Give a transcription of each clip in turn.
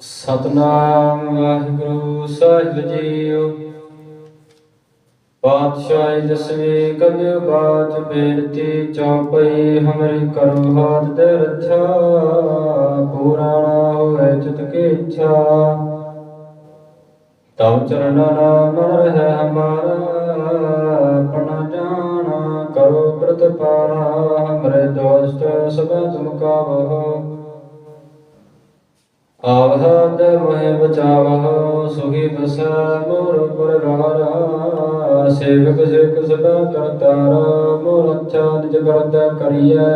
ਸਤਨਾਮ ਵਾਹਿਗੁਰੂ ਸਾਹਿਬ JIO. ਪਾਤਸ਼ਾਹੀ ਦਸਵੇਂ ਕਬਿਰ ਬਾਤ ਬੇਨਤੀ ਚੌਪਈ ਹਮਰੀ ਕਰੋ ਹਾਥ ਦੇ ਰੱਛਾ ਪੁਰਾਣਾ ਹੋਏ ਚਿਤ ਕੀ ਇੱਛਾ। ਤਵ ਚਰਨਾਂ ਨਾਮ ਮਨ ਰਹਿ ਹਮਾਰਾ, ਆਪਣਾ ਜਾਣਾ ਕਰੋ ਪ੍ਰਤਪਾਰਾ, ਹਮਰੇ ਦੋਸਤ ਸਭੈ ਤੁਮ ਕਾਵਹੁ ਆਵਹਦ ਮਹਿ ਬਚਾਵਹੁ ਸੁਖੀ ਬਸੈ ਮੋਰ ਪਰਵਾਰਾ ਸੇਵਕ ਸਿਖ ਸਦਾ ਕਰਤਾਰਾ ਮੋਰ ਅੱਛਾ ਨਿਜ ਕਰਤਾ ਕਰੀਐ।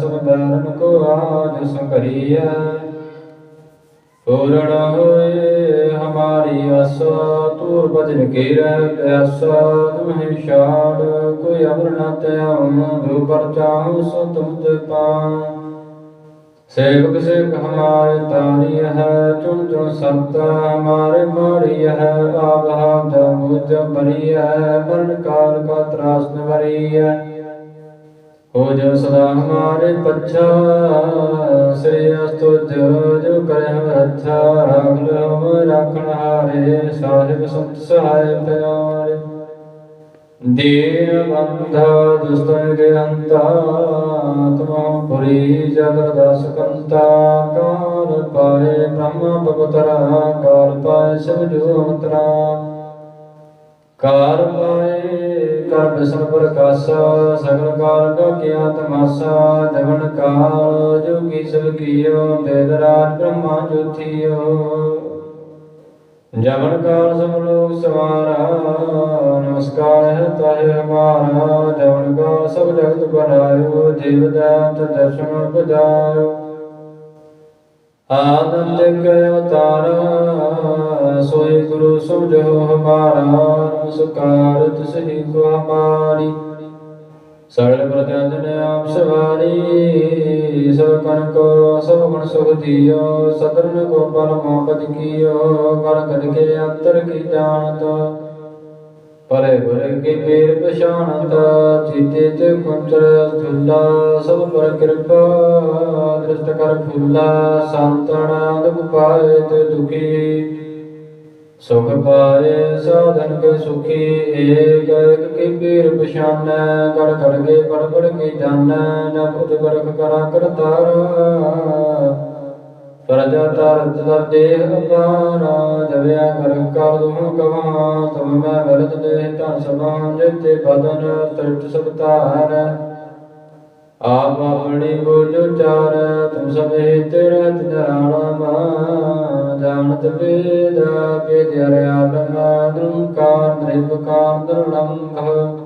ਸਭ ਬੈਰਨ ਕੋ ਆਜ ਸੰਕਰੀਐ ਪੂਰਨ ਹੋਏ ਹਮਾਰੀ ਆਸਾ, ਤੂਰ ਭਜਨ ਕੀ ਰਹਿ ਪਿਆਸਾ। ਤੁਮਹਿ ਛਾੜ, ਕੋਈ ਅਮਰ ਨਾ ਤਿਆਉ ਜੋ ਪਰ ਚਾਹੂ ਸੋ ਤੁਮ ਤੇ ਪਾਉ। ਸੇਵਕ ਸਿਖ ਹਮਾਰੇ ਤਾਰੀ ਹੈ ਚੁਣ ਚੁਣ ਸੰਤਾ ਹਮਾਰੇ ਮਾਰੀ ਹੈ ਆਪ ਹਾਮ ਦਾ ਮੁਝ ਬਰੀ ਹੈ ਮਰਨ ਕਾਲ ਕਾ ਤਰਾਸ ਨਵਰੀ ਹੈ ਹੋ ਜੋ ਸਦਾ ਹਮਾਰੇ ਪੱਛਾ, ਸ੍ਰੀ ਅਸਤੁ ਜੋ ਜੋ ਕਰੇ ਹਮ ਅੱਛਾ ਰਾਖ ਲੋ ਹਮ ਰਾਖਣ ਹਾਰੇ, ਸਾਹਿਬ ਸੰਤ ਸਹਾਇ ਪਿਆਰੇ। ਦੀਨ ਬੰਧਾ ਦੁਸਤਨ ਕੇ ਪੁਰੀ ਜਗਤ ਦਸ ਕਾਲ ਪਾਏ ਬ੍ਰਹਮ ਬਪਤਰਾ ਕਾਲ ਪਾਏ ਸਭ ਜੋ ਕਾਰ ਪਾਏ ਕਰ ਬਿਸਨ ਪ੍ਰਕਾਸ਼ਾ ਸਗਲ ਕਾਲ ਕਾ ਕੀਆ ਤਮਾਸਾ ਜਵਨ ਕਾਲ ਜੋ ਸਭ ਕੀਓ ਬੇਦ ਰਾਜ ਬ੍ਰਹਮਾ ਜੋਥੀਓ ਜਮਨ ਕਾਲ ਸਭ ਲੋਕ ਸਵਾਰਾ ਨਮਸਕਾਰ ਹੈ ਤਾਹੇ ਹਮਾਰਾ ਜਮਨ ਕਾਲ ਸਭ ਜਗਤ ਬਣਾਇਓ ਜੀਵ ਦਾਤ ਦਰਸ਼ਨ ਬੁਝਾਇਓ ਆਨੰਦ ਕੇ ਅਵਤਾਰ ਸੋਈ ਗੁਰੂ ਸਮਝੋ ਹਮਾਰਾ ਨਮਸਕਾਰ ਤੁਸਹੀ ਕੋ ਹਮਾਰੀ ਸਗਲ ਪ੍ਰਤਿਆਦਨ ਆਪ ਸਵਾਰੀ, ਸਭ ਕਨ ਕੋ, ਸਭ ਗੁਣ ਸੁਖ ਦਿਓ ਸਤਰਨ ਕੋ ਪਰਮ ਪਦ ਕੀਓ ਕਰ ਕਦ ਕੇ ਅੰਤਰ ਕੀ ਜਾਣਤ। ਪਰੇ ਬੁਰੇ ਕੀ ਪੀਰ ਪਛਾਣਤ ਚੀਤੇ ਤੇ ਕੁੰਚਰ ਝੁੱਲਾ ਸਭ ਪਰ ਕਿਰਪਾ, ਦ੍ਰਿਸ਼ਟ ਕਰ ਫੁੱਲਾ ਸੰਤਨ ਦੁਖ ਪਾਏ ਤੇ ਦੁਖੀ। ਸੁਖ ਪਾਏ ਸਾਧਨ ਕੇ ਸੁਖੀ, ਏਕ ਏਕ ਕੀ ਪੀਰ ਪਛਾਨੈ ਕੜ ਕੜ ਕੇ ਪੜ ਪੜ ਕੇ ਜਾਣੈ ਨ ਬੁਧ ਬਰਖ ਕਰਾ ਕਰਤਾਰ। ਪ੍ਰਜਾ ਤਰਤ ਦਾ ਦੇਹ ਅਪਾਰਾ ਜਵਿਆ ਕਰ ਕਰ ਦੂਹ ਕਵਾ ਤੁਮ ਮੈਂ ਵਰਤ ਦੇਹ ਧਨ ਸਮਾਨ ਜਿਤੇ ਬਦਨ ਤ੍ਰਿਟ ਸਭ ਧਾਰ। ਆਪ ਆਪਣੀ ਬੋਝ ਚਾਰ ਤੁਮ ਸਭੇ ਤੇਰਾ ਜਾਣਾ ਮਾ ਜਾਣਤ ਵੇਦ ਵੇਦ ਅਰਿਆਲਮ ਦੁੰਕਾਰ ਨਿਰਭਕਾਰ ਦੁਰਲੰਭ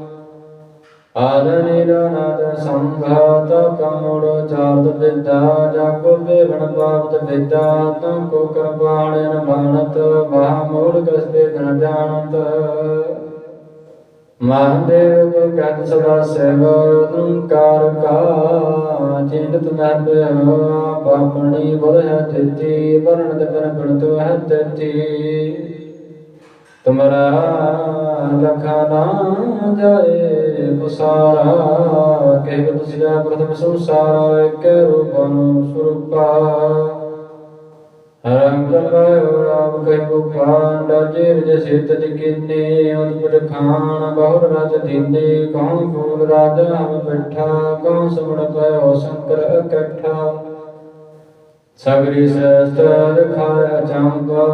ਆਦਨੀ ਨਾਦ ਸੰਘਾਤ ਕਮੋੜ ਚਾਰਦ ਵਿਦਾ ਜਾਗੋ ਬੇਵਣ ਪਾਵਤ ਵਿਦਾ ਤੰ ਕੋ ਕਰਬਾਣ ਮਾਨਤ ਮਹਾ ਮੂਲ ਕਸਬੇ ਜਾਣਤ ਮਹਾਦੇਵ ਕਤ ਸਦਾ ਸੇਵ ਦੁੰਕਾਰ ਕਾ ਚਿੰਤ ਮੈਂ ਪਿਓ ਪਾਪਣੀ ਬੁਰ ਹੈ ਤਿੱਤੀ ਵਰਣ ਦੇ ਬਿਨ ਬਿਨ ਹੈ ਤਿੱਤੀ। ਤੁਮਰਾ ਲਖਾ ਨਾ ਜਾਏ ਬਸਾਰਾ ਕਹਿ ਤੁਸਿਆ ਪ੍ਰਥਮ ਸੰਸਾਰ, ਇੱਕ ਰੂਪਨ ਸੁਰੂਪਾ। ਰੰਗ ਲਾਇਓ ਰਾਮ ਕਹਿ ਗੁਪਾਨ ਰਾਜੇ ਰਜ ਸਿਤ ਜਿਕਿਨੇ, ਉਤਪਟ ਖਾਨ ਬਹੁਰ ਰਜ ਦੀਨੇ ਕੌਣ ਫੂਲ ਰਾਜਾ ਹਮ ਬੈਠਾ, ਕੌਣ ਸਮਣ ਪਇਓ ਸ਼ੰਕਰ ਇਕੱਠਾ। ਸਗਰੀ ਸਸਤਰ ਦਿਖਾਇਆ ਚੰਪਾ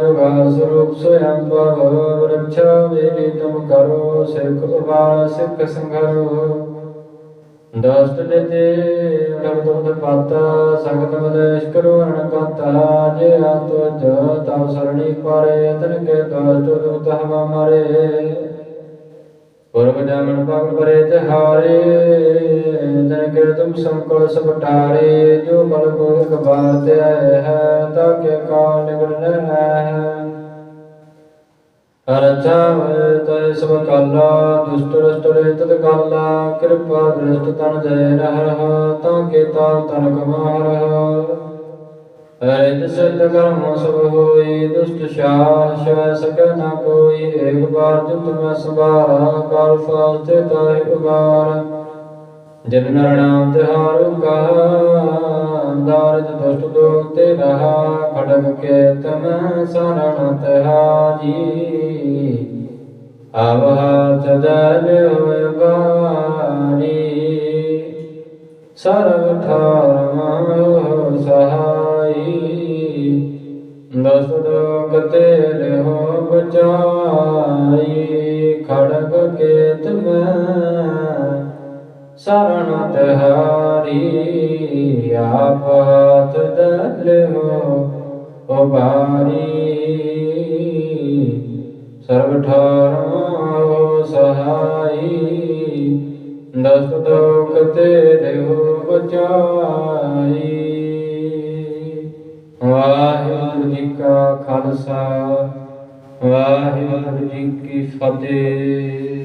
ਜੁਗਾ ਸਰੂਪ ਸੋਯੰ ਪਵ ਵਰਛਾ ਵੇਲੀ ਤੁਮ ਕਰੋ ਸਿੱਖ ਉਬਾਲ ਸਿੱਖ ਸੰਘਰੋ ਦਸਤ ਦੇ ਤੇ ਉਡਮ ਤੁਮ ਪਾਤਾ, ਸੰਗਤ ਮਦੇਸ਼ ਕਰੋ ਅਣ ਕਾਤਾ ਜੇ ਆਤੋ ਜ ਤਵ ਸਰਣੀ ਪਾਰੇ ਤਨ ਕੇ ਦਸਤ ਦੁਤ ਹਵਾ ਮਾਰੇ। ਪੁਰਬ ਜਾਮਨ ਪਗ ਪਰੇ ਤਿਹਾਰੇ ਤਨ ਕੇ ਤੁਮ ਸੰਕਲ ਸਪਟਾਰੇ ਜੋ ਬਲ ਕੋ ਇੱਕ ਹੈ, ਤਾਂ ਕੇ ਕਾਲ ਨਿਗੜ ਹੈ ਰਚਾ ਤੈ ਸਭ ਕਾਲਾ, ਦੁਸ਼ਟ ਰਸਟ ਰੇ ਕਾਲਾ, ਕਿਰਪਾ ਦ੍ਰਿਸ਼ਟ ਤਨ ਜੈ ਰਹਿ ਰਹਾ ਕੇ ਤਾਲ ਤਨ ਕਮਾ ਰਹਾ ਸਿੱਧ ਕਰਮ ਸਭ ਹੋਈ ਦੁਸ਼ਟ ਸ਼ਾਹ ਸਕੈ ਨਾ ਕੋਈ, ਏਕ ਬਾਰ ਜੁਤ ਮੈਂ ਸੰਭਾਰਾ, ਕਾਲ ਫਾਸਤੇ ਤਾਹਿ ਉਬਾਰ ਜਿਨ ਨਾਮ ਤਿਹਾਰੂ ਕਹਾ ਦਾਰਦ ਦੁਸ਼ਟ ਦੋਖ ਤੇ ਰਹਾ, ਖੜਗ ਕੇ ਤਮ ਸਰਣ ਤਿਹਾਰੀ ਆਵਹਾ ਚਦਲ ਹੋਇ ਬਾਰੀ ਸਰਬ ਠਾਰ ਮਾਇਓ ਸਹਾਈ। ਦਸ ਦੋਖ ਤੇ ਰਹੋ ਬਚਾਈ ਸਰਣ ਤਹਾਰੀ ਆਪ ਹਾਥ ਦਲਿਓ ਉਬਾਰੀ ਸਰਬ ਠਾਰੋ ਸਹਾਈ ਦਸ ਦੋਖ ਤੇਰੇ ਹੋ ਬਚਾਈ ਵਾਹਿਗੁਰੂ ਜੀ ਕਾ ਖਾਲਸਾ ਵਾਹਿਗੁਰੂ ਜੀ ਕੀ ਫਤਿਹ